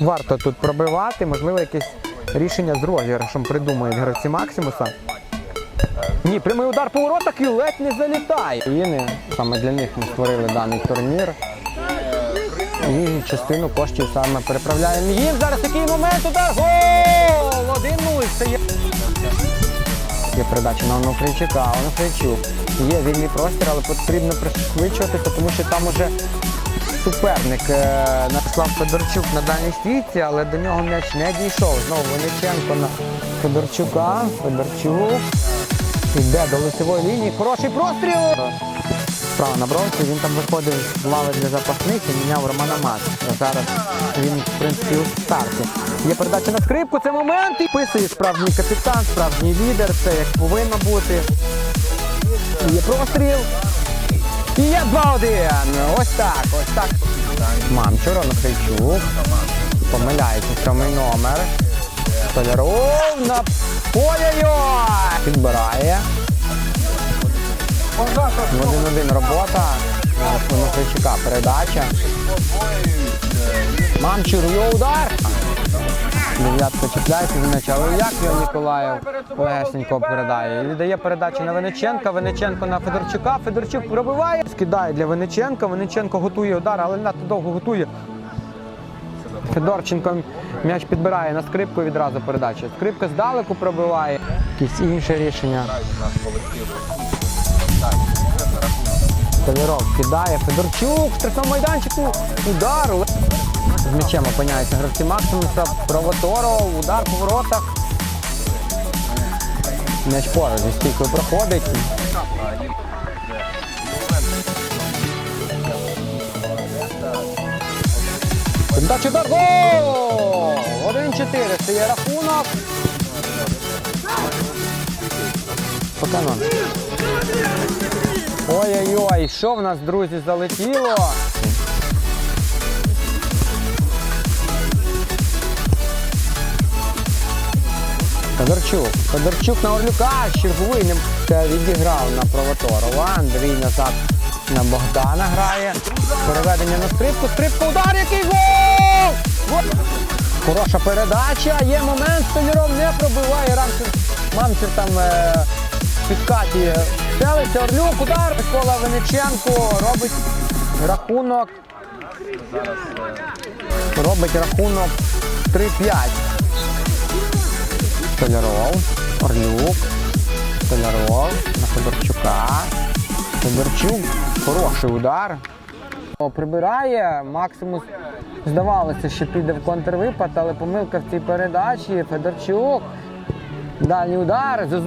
Варто тут пробивати, можливо, якесь рішення з розіграшем придумають гравці Максимуса. Ні, прямий удар по воротах і ледь не залітає. Україні, саме для них ми створили даний турнір. І частину коштів саме переправляємо їм. Зараз такий момент удар. Гол! 1-0 стає. Є передача на Онуфрійчука, Онуфрійчук. Є вільний простір, але потрібно пришвидшуватися, тому що там уже суперник Нарислав Федорчук на дальній стійці, але до нього м'яч не дійшов. Знову Винниченко на Федорчука. Федорчук. Йде до лицевої лінії. Хороший простріл! Справа на бровці, він там виходив з лави для запасних і міняв Романа Мас. Зараз він, в принципі, у старті. Є передача на скрипку, це момент і писує справжній капітан, справжній лідер, все як повинно бути. Є простріл. І є 2-1. Ось так, ось так. Мамчур, Онохрійчук. Помиляється сьомий номер. Столяров на Ой-ой-ой! Підбирає. Один-один робота. Онохрійчука передача. Мамчур, його удар. Дев'ятка чіпляється за м'яч, але як його Ніколаєв легесенько передає. Віддає передачу на Вениченка, Вениченко на Федорчука, Федорчук пробиває, скидає для Вениченка, Вениченко готує удар, але надто довго готує. Федорченко м'яч підбирає на скрипку відразу передача. Скрипка здалеку пробиває. Якісь інше рішення. Столяров кидає, Федорчук, в штрафному майданчику, удар. З м'ячем опиняється гравці Максимуса, Провоторов, удар по воротах. М'яч поруч зі стійкою проходить. Передача удар, гол! 1-4, стає рахунок. Поканон. Ой-ой-ой, що в нас, друзі, залетіло? Федорчук. Федорчук на Орлюка, черговий не відіграв на Провоторова. Андрій назад на Богдана грає. Переведення на скрипку. Скрипка, удар, який гол! Хороша передача, є момент, Столяров не пробиває рамки. Мамчик там е, підкаті стелиться, Орлюк, удар, Микола Вениченко робить рахунок. Робить рахунок 3-5. Столяров, Орлюк, Столяров на Федорчука. Федорчук, хороший удар. Прибирає, Максимус здавалося, що піде в контрвипад, але помилка в цій передачі. Федорчук. Дальній удар.